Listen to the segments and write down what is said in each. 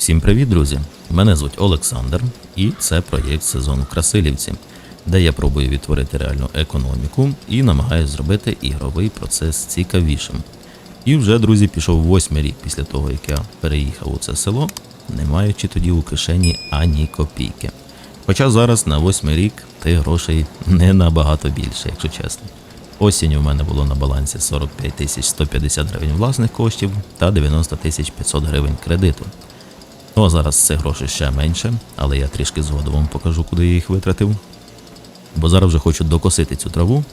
Всім привіт, друзі! Мене звуть Олександр, і це проєкт сезону Красилівці, де я пробую відтворити реальну економіку і намагаюся зробити ігровий процес цікавішим. І вже, друзі, пішов восьмий рік після того, як я переїхав у це село, не маючи тоді у кишені ані копійки. Хоча зараз на восьмий рік тих грошей не набагато більше, якщо чесно. Осінь у мене було на балансі 45 тисяч 150 гривень власних коштів та 90 тисяч 500 гривень кредиту. А зараз це грошей ще менше, але я трішки згодом вам покажу, куди я їх витратив. Бо зараз вже хочу докосити цю траву.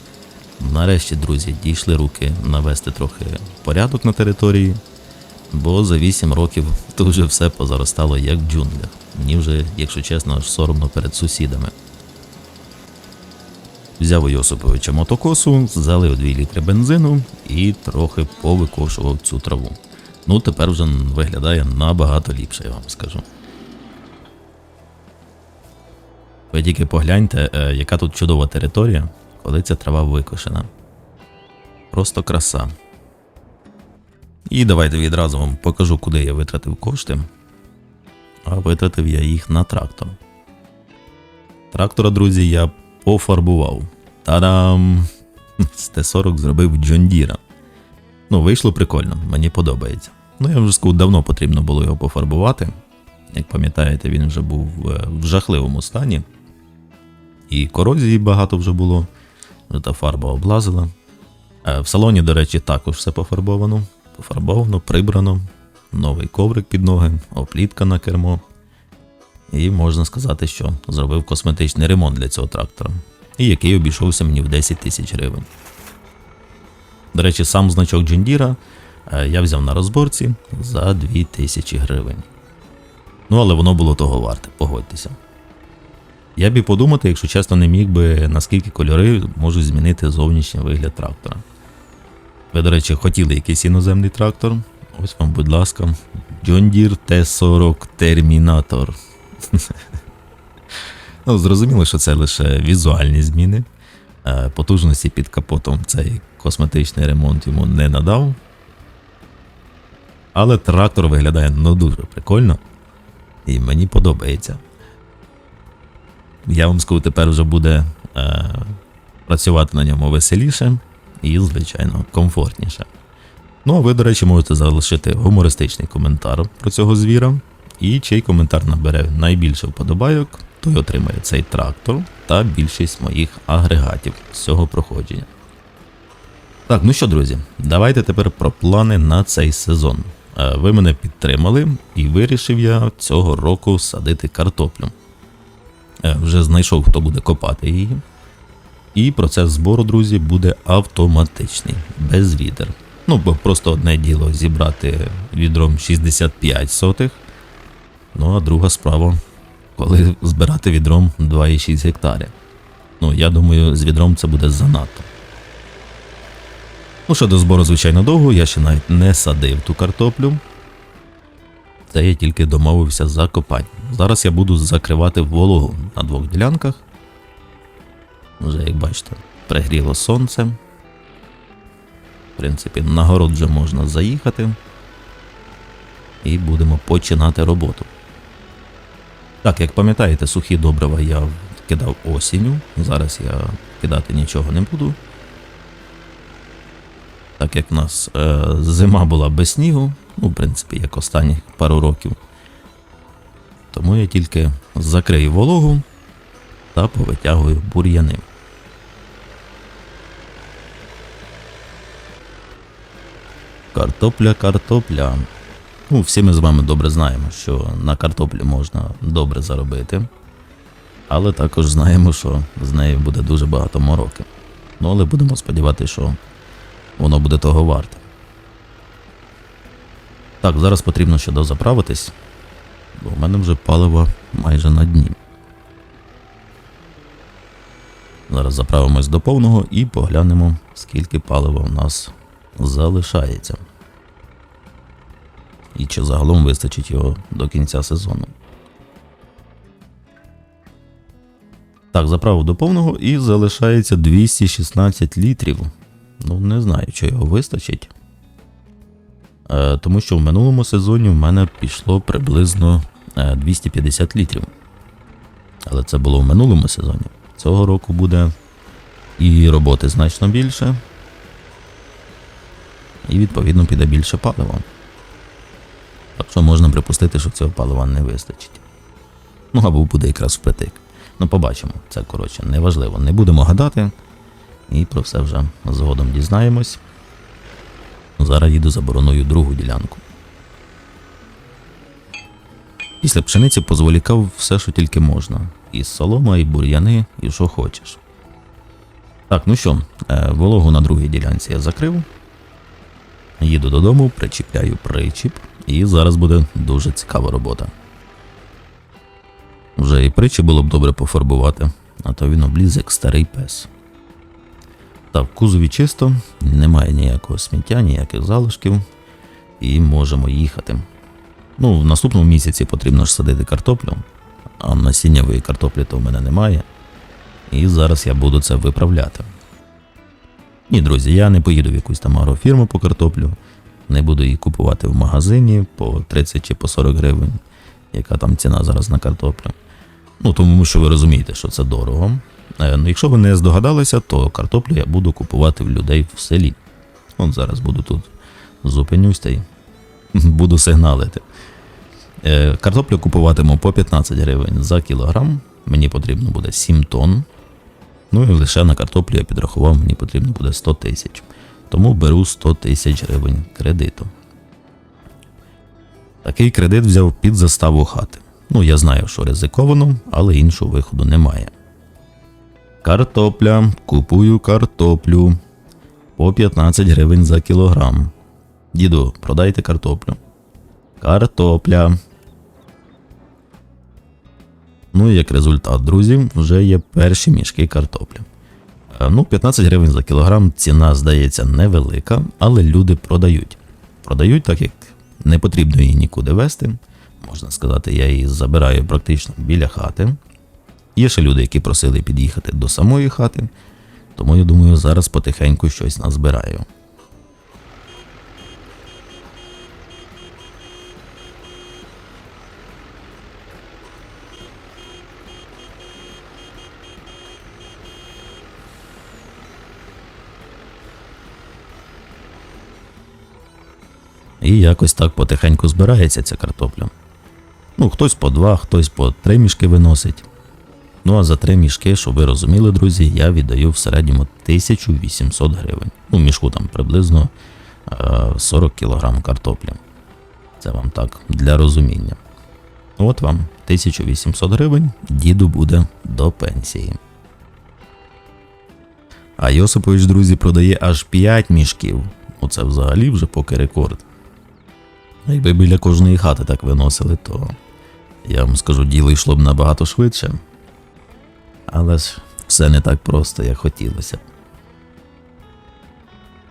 Нарешті, друзі, дійшли руки навести трохи порядок на території, бо за 8 років тут вже все позаростало як в джунглях. Мені вже, якщо чесно, аж соромно перед сусідами. Взяв у Йосиповича мотокосу, залив 2 літри бензину і трохи повикошував цю траву. Ну, тепер вже виглядає набагато ліпше, я вам скажу. Ви тільки погляньте, е, яка тут чудова територія, коли ця трава викошена. Просто краса. І давайте відразу вам покажу, куди я витратив кошти. А витратив я їх на трактор. Трактора, друзі, я пофарбував. Та-дам! З Т-40 зробив Джондіра. Ну, вийшло прикольно, мені подобається. Ну, я вже сказав, давно потрібно було його пофарбувати. Як пам'ятаєте, він вже був е, в жахливому стані. І корозії багато вже було, вже та фарба облазила. Е, В салоні, до речі, також все пофарбовано. Пофарбовано, прибрано, новий коврик під ноги, оплітка на кермо. І можна сказати, що зробив косметичний ремонт для цього трактора, і який обійшовся мені в 10 тисяч гривень. До речі, сам значок Джендіра я взяв на розборці за 2000 гривень. Ну, але воно було того варте, погодьтеся. Я б подумати, якщо чесно, не міг би, наскільки кольори можуть змінити зовнішній вигляд трактора. Ви, до речі, хотіли якийсь іноземний трактор? Ось вам, будь ласка, John Deere T40 Terminator. ну, зрозуміло, що це лише візуальні зміни. Е, Потужності під капотом цей косметичний ремонт йому не надав. Але трактор виглядає ну дуже прикольно. І мені подобається. Я вам скажу, тепер вже буде е, працювати на ньому веселіше і, звичайно, комфортніше. Ну, а ви, до речі, можете залишити гумористичний коментар про цього звіра. І чий коментар набере найбільше вподобайок, той отримає цей трактор та більшість моїх агрегатів з цього проходження. Так, ну що, друзі, давайте тепер про плани на цей сезон. Е, Ви мене підтримали, і вирішив я цього року садити картоплю. Е, Вже знайшов, хто буде копати її. І процес збору, друзі, буде автоматичний, без відер. Ну, бо просто одне діло зібрати відром 65 сотих. Ну, а друга справа, коли збирати відром 2,6 гектаря. Ну, я думаю, з відром це буде занадто. Ну, що до збору, звичайно, довго, я ще навіть не садив ту картоплю. Це я тільки домовився за копання. Зараз я буду закривати вологу на двох ділянках. Вже, як бачите, пригріло сонце. В принципі, на город вже можна заїхати. І будемо починати роботу. Так, як пам'ятаєте, сухі добрива я кидав осінню. Зараз я кидати нічого не буду. Так як в нас е, зима була без снігу, ну, в принципі, як останні пару років. Тому я тільки закрию вологу та повитягую бур'яни. Картопля, картопля. Ну, всі ми з вами добре знаємо, що на картоплі можна добре заробити. Але також знаємо, що з нею буде дуже багато мороки. Ну, але будемо сподіватися, що воно буде того варте. Так, зараз потрібно ще дозаправитись, бо в мене вже паливо майже на дні. Зараз заправимось до повного і поглянемо, скільки палива у нас залишається. І чи загалом вистачить його до кінця сезону. Так, заправив до повного і залишається 216 літрів. Ну, не знаю, чи його вистачить. Е, тому що в минулому сезоні в мене пішло приблизно е, 250 літрів. Але це було в минулому сезоні. Цього року буде і роботи значно більше. І відповідно піде більше палива. Так що можна припустити, що цього палива не вистачить. Ну або буде якраз впритик. Ну, побачимо. Це коротше неважливо. Не будемо гадати. І про все вже згодом дізнаємось. Зараз їду забороною другу ділянку. Після пшениці позволікав все, що тільки можна. І солома, і бур'яни, і що хочеш. Так, ну що, е, вологу на другій ділянці я закрив. Їду додому, причіпляю причіп, і зараз буде дуже цікава робота. Вже і причіп було б добре пофарбувати, а то він обліз як старий пес. Так, в кузові чисто, немає ніякого сміття, ніяких залишків, і можемо їхати. Ну, в наступному місяці потрібно ж садити картоплю, а насіннявої картоплі то в мене немає. І зараз я буду це виправляти. Ні, друзі, я не поїду в якусь там агрофірму по картоплю, не буду її купувати в магазині по 30 чи по 40 гривень, яка там ціна зараз на картоплю. Ну, тому що ви розумієте, що це дорого. Е, Ну, якщо ви не здогадалися, то картоплю я буду купувати в людей в селі. От зараз буду тут зупинюсь та й буду сигналити. Е, Картоплю купуватиму по 15 гривень за кілограм. Мені потрібно буде 7 тонн. Ну і лише на картоплю я підрахував, мені потрібно буде 100 тисяч. Тому беру 100 тисяч гривень кредиту. Такий кредит взяв під заставу хати. Ну, я знаю, що ризиковано, але іншого виходу немає. Картопля. Купую картоплю. По 15 гривень за кілограм. Діду, продайте картоплю. Картопля. Ну і як результат, друзі, вже є перші мішки картоплі. Е, Ну, 15 гривень за кілограм ціна, здається, невелика, але люди продають. Продають, так як не потрібно її нікуди вести. Можна сказати, я її забираю практично біля хати. Є ще люди, які просили під'їхати до самої хати, тому я думаю, зараз потихеньку щось назбираю. І якось так потихеньку збирається ця картопля. Ну, хтось по два, хтось по три мішки виносить. Ну а за три мішки, щоб ви розуміли, друзі, я віддаю в середньому 1800 гривень. Ну, мішку там приблизно е, 40 кг картоплі. Це вам так для розуміння. От вам 1800 гривень, діду буде до пенсії. А Йосипович, друзі, продає аж 5 мішків. Оце взагалі вже поки рекорд. Якби біля кожної хати так виносили, то я вам скажу, діло йшло б набагато швидше. Але ж все не так просто, як хотілося.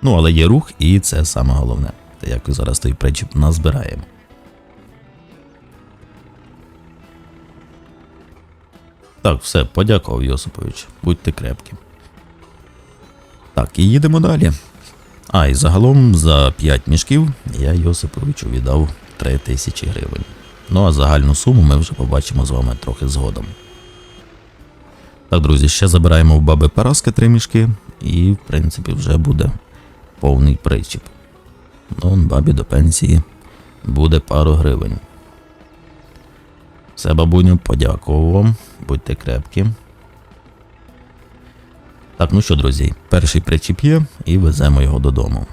Ну, але є рух, і це саме головне. Та як зараз той причіп назбираємо. Так, все, подякував Йосипович. Будьте крепкі. Так, і їдемо далі. А, і загалом за 5 мішків я Йосиповичу віддав 3 тисячі гривень. Ну а загальну суму ми вже побачимо з вами трохи згодом. Так, друзі, ще забираємо в баби Параски 3 мішки, і, в принципі, вже буде повний причіп. Ну, бабі до пенсії буде пару гривень. Все, бабуню, подякував вам, будьте крепкі. Так, ну що, друзі, перший причіп є і веземо його додому.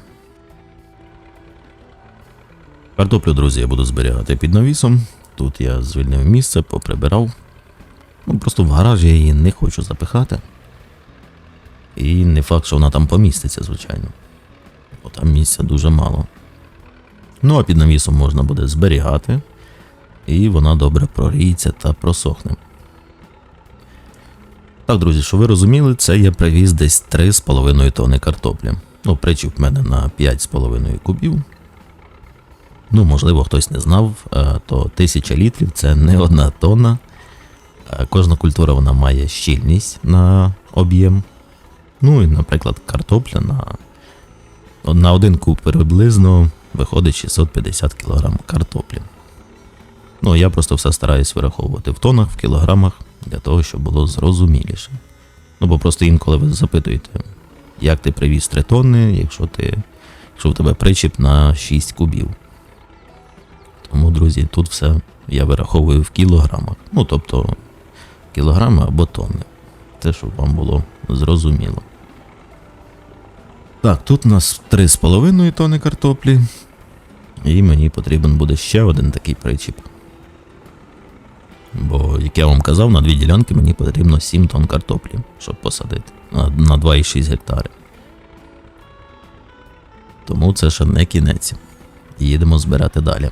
Картоплю, друзі, я буду зберігати під навісом. Тут я звільнив місце, поприбирав. Ну, просто в гаражі я її не хочу запихати. І не факт, що вона там поміститься, звичайно. Бо там місця дуже мало. Ну, а під навісом можна буде зберігати, і вона добре прогріється та просохне. Так, друзі, що ви розуміли, це я привіз десь 3,5 тонни картоплі. Ну, причіп в мене на 5,5 кубів. Ну, можливо, хтось не знав, е, то 1000 літрів це не одна тонна. Кожна культура вона має щільність на об'єм. Ну і, наприклад, картопля на, на один куб приблизно виходить 650 кг картоплі. Ну, я просто все стараюсь вираховувати в тонах, в кілограмах, для того, щоб було зрозуміліше. Ну, бо просто інколи ви запитуєте, як ти привіз 3 тонни, якщо ти, якщо в тебе причіп на 6 кубів. Тому, друзі, тут все я вираховую в кілограмах. Ну, тобто, кілограми або тонни. Те, щоб вам було зрозуміло. Так, тут у нас 3,5 тонни картоплі. І мені потрібен буде ще один такий причіп. Бо, як я вам казав, на дві ділянки мені потрібно 7 тонн картоплі, щоб посадити на, на 2,6 гектари. Тому це ще не кінець. Їдемо збирати далі.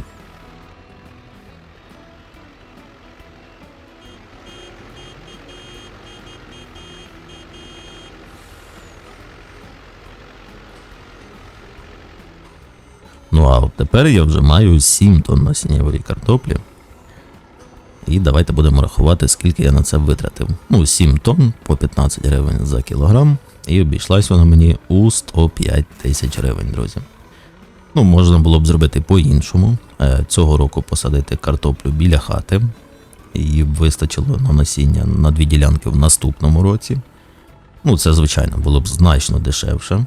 Ну а от тепер я вже маю 7 тонн насіннєвої картоплі. І давайте будемо рахувати, скільки я на це витратив. Ну, 7 тонн по 15 гривень за кілограм. І обійшлась вона мені у 105 тисяч гривень, друзі. Ну, можна було б зробити по-іншому. Е, Цього року посадити картоплю біля хати. І вистачило на насіння на дві ділянки в наступному році. Ну, це, звичайно, було б значно дешевше.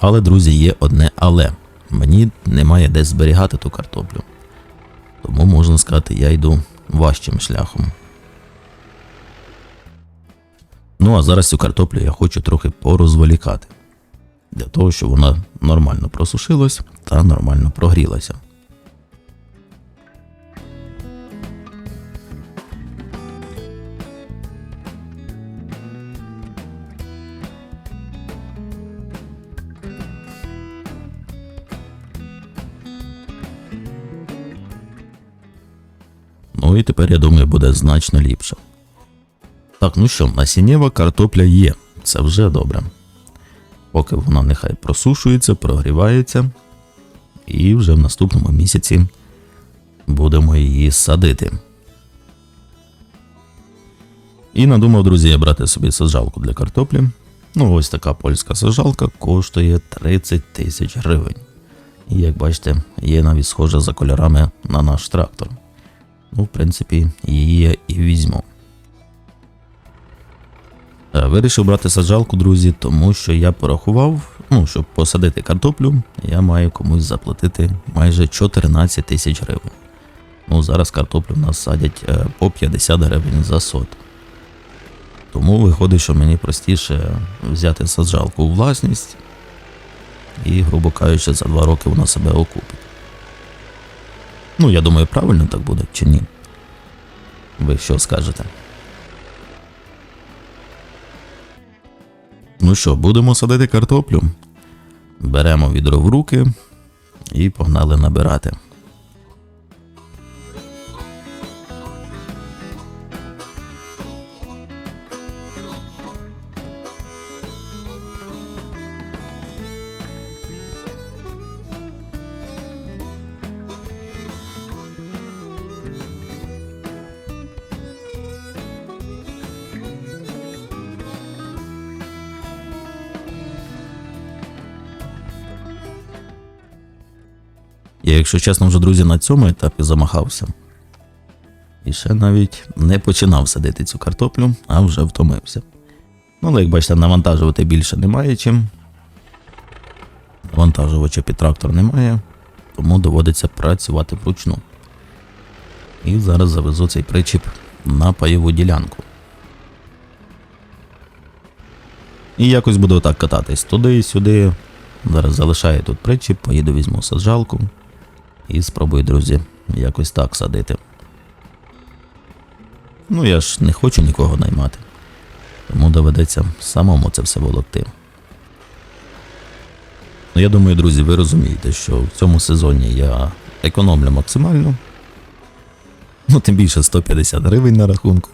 Але, друзі, є одне але. Мені немає де зберігати ту картоплю. Тому можна сказати, я йду важчим шляхом. Ну а зараз цю картоплю я хочу трохи порозволікати. Для того, щоб вона нормально просушилась та нормально прогрілася. Ну і тепер, я думаю, буде значно ліпше. Так, ну що, насіннєва картопля є. Це вже добре. Поки вона нехай просушується, прогрівається. І вже в наступному місяці будемо її садити. І надумав, друзі, я брати собі саджалку для картоплі. Ну, ось така польська саджалка коштує 30 тисяч гривень. І як бачите, є навіть схожа за кольорами на наш трактор. Ну, в принципі, її і візьму. Е, Вирішив брати саджалку, друзі, тому що я порахував, ну, щоб посадити картоплю, я маю комусь заплатити майже 14 тисяч гривень. Ну, зараз картоплю в нас садять е, по 50 гривень за сот. Тому виходить, що мені простіше взяти саджалку у власність і, грубо кажучи, за два роки вона себе окупить. Ну, я думаю, правильно так буде чи ні? Ви що скажете? Ну що, будемо садити картоплю. Беремо відро в руки і погнали набирати. Якщо чесно, вже друзі, на цьому етапі замахався. І ще навіть не починав садити цю картоплю, а вже втомився. Ну, але як бачите, навантажувати більше немає чим. Навантажувача під трактор немає, тому доводиться працювати вручну. І зараз завезу цей причіп на пайову ділянку. І якось буду отак кататись туди і сюди. Зараз залишаю тут причіп, поїду візьму саджалку. І спробую, друзі, якось так садити. Ну, я ж не хочу нікого наймати. Тому доведеться самому це все волокти. Ну, я думаю, друзі, ви розумієте, що в цьому сезоні я економлю максимально. Ну, тим більше 150 гривень на рахунку.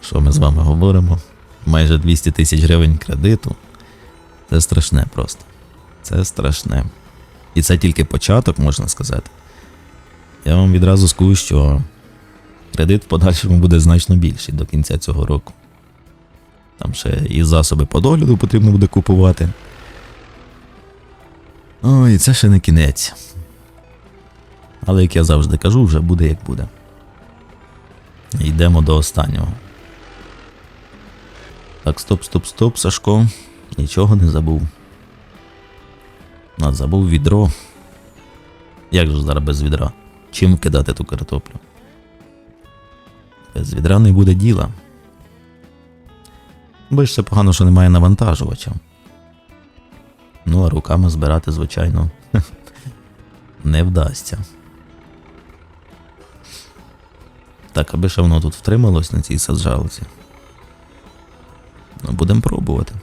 Що ми з вами говоримо? Майже 200 тисяч гривень кредиту. Це страшне просто. Це страшне. І це тільки початок, можна сказати. Я вам відразу скажу, що кредит в подальшому буде значно більший до кінця цього року. Там ще і засоби по догляду потрібно буде купувати. Ой, це ще не кінець. Але як я завжди кажу, вже буде як буде. Йдемо до останнього. Так, стоп, стоп, стоп, Сашко. Нічого не забув. А, забув відро. Як же зараз без відра? Чим кидати ту картоплю? Без відра не буде діла. Бо ще погано, що немає навантажувача. Ну, а руками збирати, звичайно, не вдасться. Так, аби ще воно тут втрималось на цій саджалці. Ну, будемо пробувати.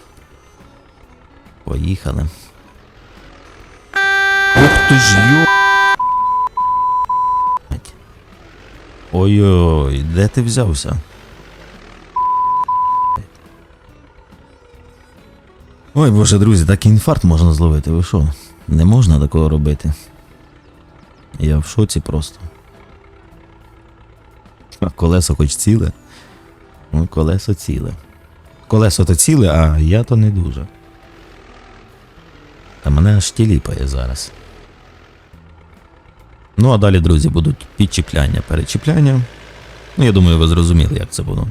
Поїхали. Ух ти ж йо. Ой-ой, де ти взявся? Ой, боже, друзі, так інфаркт можна зловити. Ви що? Не можна такого робити. Я в шоці просто. А колесо хоч ціле. Ну, колесо ціле. Колесо то ціле, а я то не дуже. Та мене аж тіліпає зараз. Ну, а далі, друзі, будуть підчіпляння, перечіпляння. Ну, я думаю, ви зрозуміли, як це буду.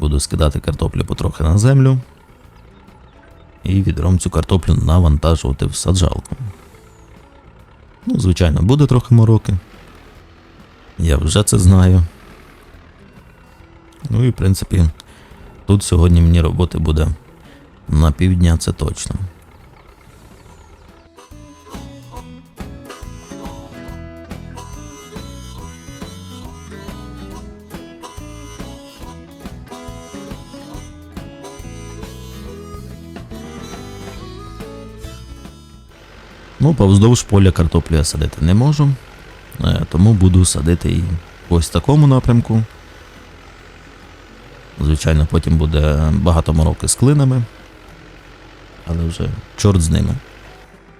Буду скидати картоплю потрохи на землю. І відром цю картоплю навантажувати в саджалку. Ну, звичайно, буде трохи мороки. Я вже це знаю. Ну і в принципі, тут сьогодні мені роботи буде на півдня, це точно. Ну, повздовж поля картоплю я садити не можу, е, тому буду садити її ось в такому напрямку. Звичайно, потім буде багато мороки з клинами, але вже чорт з ними.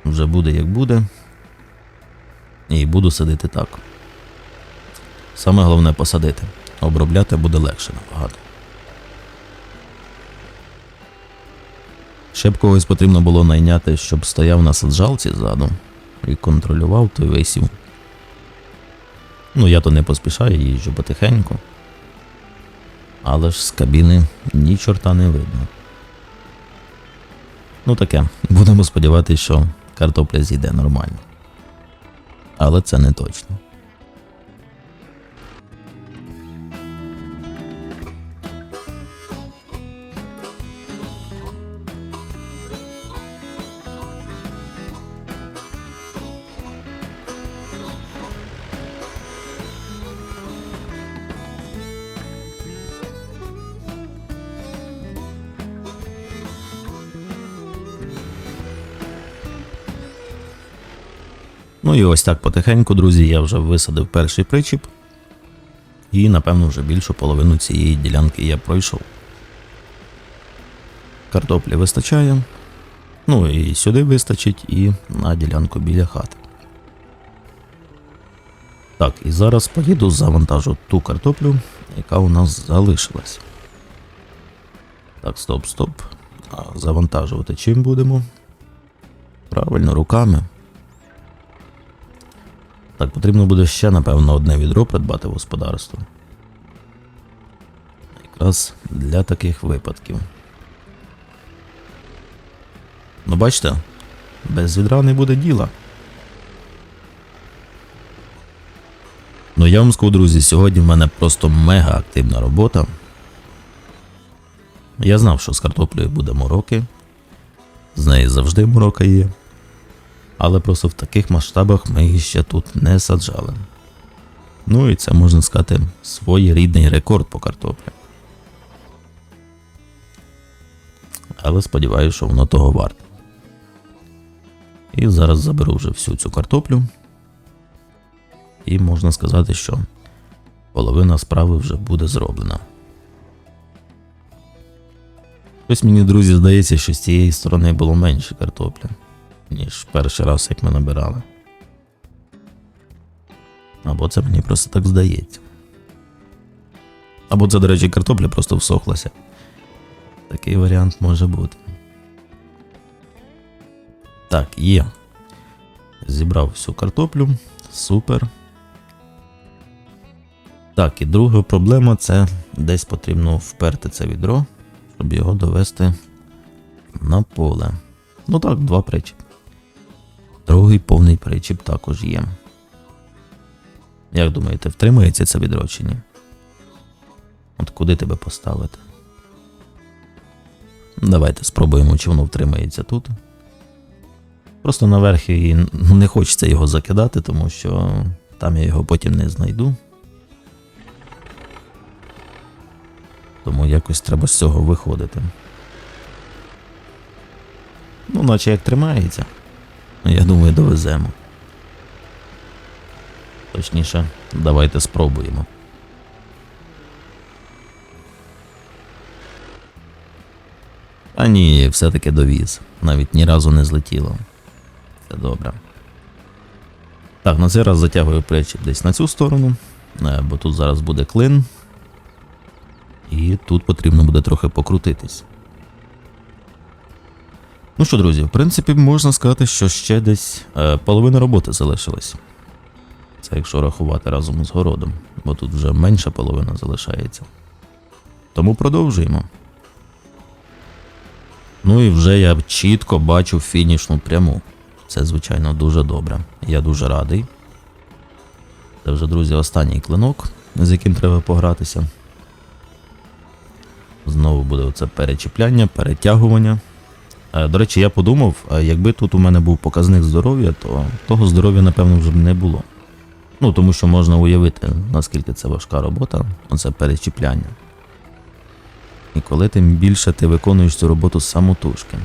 Вже буде як буде. І буду садити так. Саме головне посадити. Обробляти буде легше набагато. Ще б когось потрібно було найняти, щоб стояв на саджалці ззаду і контролював той висів. Ну, я то не поспішаю, їжджу потихеньку. Але ж з кабіни ні чорта не видно. Ну таке, будемо сподіватися, що картопля зійде нормально. Але це не точно. Ну і ось так потихеньку, друзі, я вже висадив перший причіп. І, напевно, вже більшу половину цієї ділянки я пройшов. Картоплі вистачає. Ну і сюди вистачить, і на ділянку біля хати. Так, і зараз поїду завантажу ту картоплю, яка у нас залишилась. Так, стоп, стоп. А завантажувати чим будемо? Правильно, руками. Так, потрібно буде ще, напевно, одне відро придбати в господарство. Якраз для таких випадків. Ну, бачите, без відра не буде діла. Ну, я вам скажу, друзі, сьогодні в мене просто мега активна робота. Я знав, що з картоплею буде мороки. З неї завжди морока є але просто в таких масштабах ми її ще тут не саджали. Ну і це можна сказати своєрідний рекорд по картоплі. Але сподіваюся, що воно того варте. І зараз заберу вже всю цю картоплю. І можна сказати, що половина справи вже буде зроблена. Ось мені, друзі, здається, що з цієї сторони було менше картопля ніж перший раз, як ми набирали. Або це мені просто так здається. Або це, до речі, картопля просто всохлася. Такий варіант може бути. Так, є. Зібрав всю картоплю. Супер. Так, і друга проблема це десь потрібно вперти це відро, щоб його довести на поле. Ну так, два причіп. Другий повний причіп також є. Як думаєте, втримається це відро чи ні? От куди тебе поставити? Давайте спробуємо, чи воно втримається тут. Просто наверх і не хочеться його закидати, тому що там я його потім не знайду. Тому якось треба з цього виходити. Ну, наче як тримається. Я думаю, довеземо. Точніше, давайте спробуємо. А ні, все-таки довіз. Навіть ні разу не злетіло. Це добре. Так, на цей раз затягую плечі десь на цю сторону, е, бо тут зараз буде клин. І тут потрібно буде трохи покрутитись. Ну що, друзі, в принципі, можна сказати, що ще десь е, половина роботи залишилась. Це якщо рахувати разом з городом, бо тут вже менша половина залишається. Тому продовжуємо. Ну і вже я чітко бачу фінішну пряму. Це, звичайно, дуже добре. Я дуже радий. Це вже, друзі, останній клинок, з яким треба погратися. Знову буде оце перечіпляння, перетягування. Е, До речі, я подумав, е, якби тут у мене був показник здоров'я, то того здоров'я, напевно, вже б не було. Ну, тому що можна уявити, наскільки це важка робота, оце перечіпляння. І коли тим більше ти виконуєш цю роботу самотужки.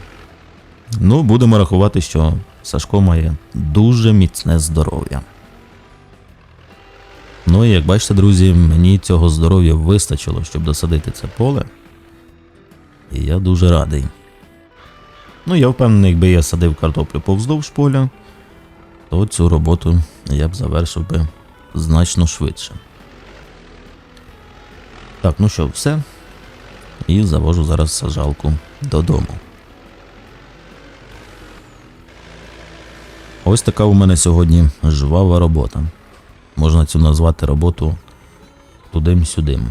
Ну, будемо рахувати, що Сашко має дуже міцне здоров'я. Ну і як бачите, друзі, мені цього здоров'я вистачило, щоб досадити це поле. І я дуже радий. Ну, я впевнений, якби я садив картоплю повздовж поля, то цю роботу я б завершив би значно швидше. Так, ну що, все. І завожу зараз сажалку додому. Ось така у мене сьогодні жвава робота. Можна цю назвати роботу тудим-сюдим.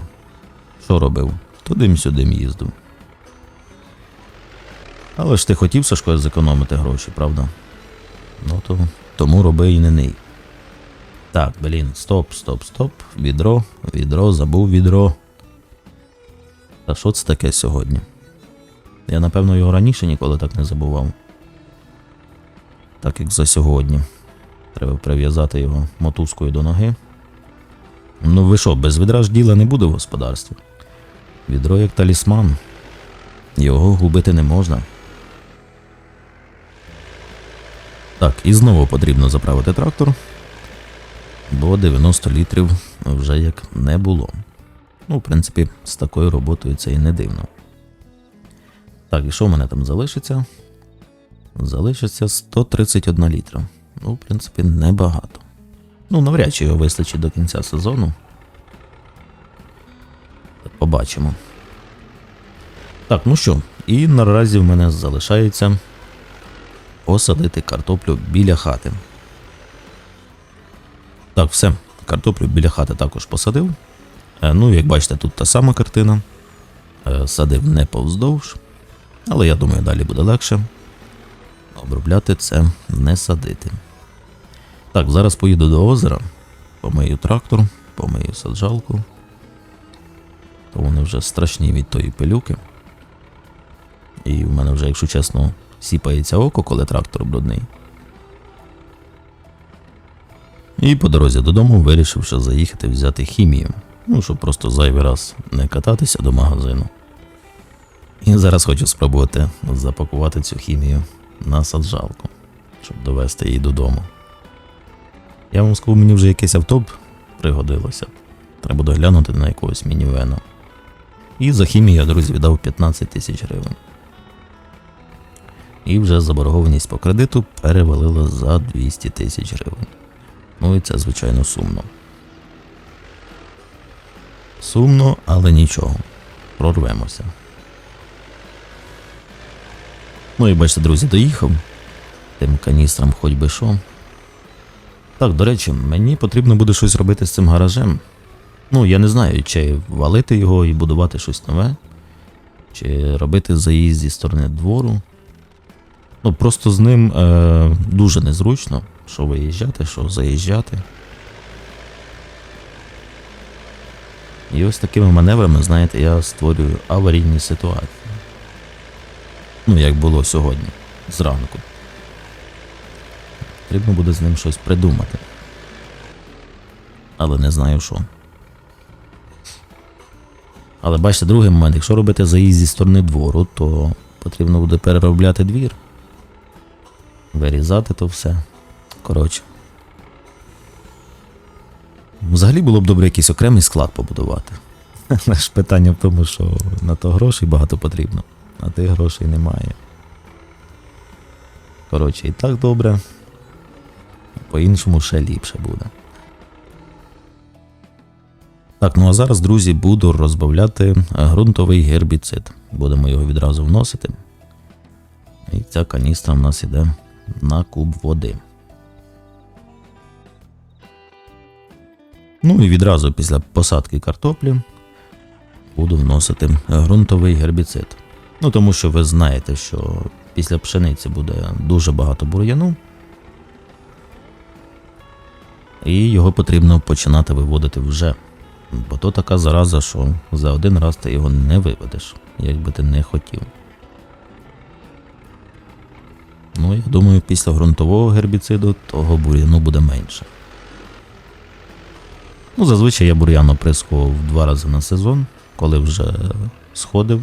Що робив? Тудим-сюдим їздив. Але ж ти хотів Сашко зекономити гроші, правда? Ну то тому роби і не ний. Так, блін, стоп, стоп, стоп. Відро, відро, забув відро. Та що це таке сьогодні? Я напевно його раніше ніколи так не забував. Так як за сьогодні. Треба прив'язати його мотузкою до ноги. Ну ви що, без відра ж діла не буде в господарстві. Відро як талісман. Його губити не можна. Так, і знову потрібно заправити трактор, бо 90 літрів вже як не було. Ну, в принципі, з такою роботою це і не дивно. Так, і що в мене там залишиться? Залишиться 131 літра. Ну, в принципі, небагато. Ну, навряд чи його вистачить до кінця сезону. Побачимо. Так, ну що, і наразі в мене залишається посадити картоплю біля хати. Так, все. Картоплю біля хати також посадив. Е, Ну, як бачите, тут та сама картина. Е, Садив не повздовж. Але я думаю, далі буде легше. Обробляти це не садити. Так, зараз поїду до озера, помию трактор, помию саджалку. То вони вже страшні від тої пилюки. І в мене вже, якщо чесно, сіпається око, коли трактор брудний. І по дорозі додому вирішив, що заїхати взяти хімію. Ну, щоб просто зайвий раз не кататися до магазину. І зараз хочу спробувати запакувати цю хімію на саджалку, щоб довести її додому. Я вам скажу, мені вже якесь авто пригодилося. Треба доглянути на якогось мінівена. І за хімію я, друзі, віддав 15 тисяч гривень. І вже заборгованість по кредиту перевалила за 200 тисяч гривень. Ну і це, звичайно, сумно. Сумно, але нічого. Прорвемося. Ну і бачите, друзі, доїхав. Тим каністрам хоч би що. Так, до речі, мені потрібно буде щось робити з цим гаражем. Ну, я не знаю, чи валити його і будувати щось нове, чи робити заїзд зі сторони двору. Ну, просто з ним е, дуже незручно, що виїжджати, що заїжджати. І ось такими маневрами, знаєте, я створюю аварійні ситуації. Ну, як було сьогодні, зранку. Потрібно буде з ним щось придумати. Але не знаю що. Але бачите, другий момент, якщо робити заїзд зі сторони двору, то потрібно буде переробляти двір. Вирізати то все. Коротше. Взагалі було б добре якийсь окремий склад побудувати. Ж питання в тому, що на то грошей багато потрібно, а тих грошей немає. Коротше, і так добре. По-іншому ще ліпше буде. Так, ну а зараз, друзі, буду розбавляти ґрунтовий гербіцид. Будемо його відразу вносити. І ця каністра в нас іде на куб води. Ну і відразу після посадки картоплі буду вносити ґрунтовий гербіцид. Ну тому що ви знаєте, що після пшениці буде дуже багато бур'яну. І його потрібно починати виводити вже. Бо то така зараза, що за один раз ти його не виведеш, як би ти не хотів. Ну, я думаю, після ґрунтового гербіциду того бур'яну буде менше. Ну, зазвичай я бур'ян оприскував два рази на сезон, коли вже сходив,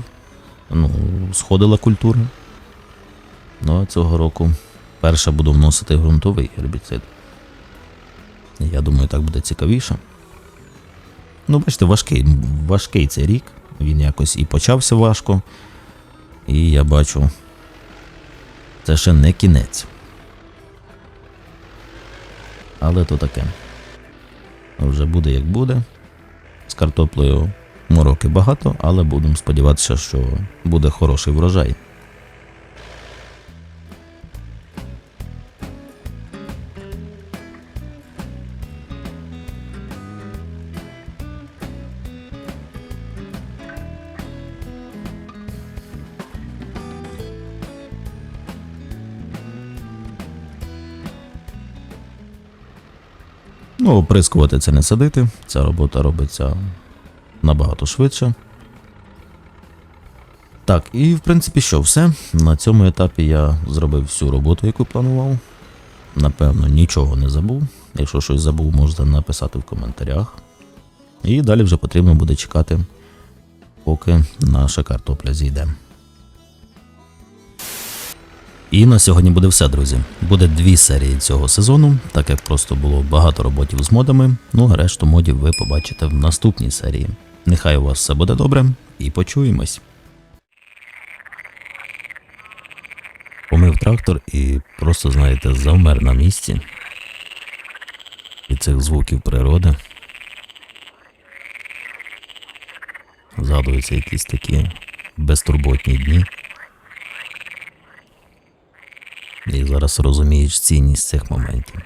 ну, сходила культура. Ну, а цього року перше буду вносити ґрунтовий гербіцид. Я думаю, так буде цікавіше. Ну, бачите, важкий, важкий цей рік. Він якось і почався важко. І я бачу, це ще не кінець. Але то таке. Вже буде як буде. З картоплею мороки багато, але будемо сподіватися, що буде хороший врожай. Ну, оприскувати це не садити. Ця робота робиться набагато швидше. Так, і в принципі що, все. На цьому етапі я зробив всю роботу, яку планував. Напевно, нічого не забув. Якщо щось забув, можете написати в коментарях. І далі вже потрібно буде чекати, поки наша картопля зійде. І на сьогодні буде все, друзі. Буде дві серії цього сезону, так як просто було багато роботів з модами. Ну решту модів ви побачите в наступній серії. Нехай у вас все буде добре і почуємось. Помив трактор і просто, знаєте, завмер на місці від цих звуків природи. Згадуються якісь такі безтурботні дні. І зараз розумієш цінність цих моментів.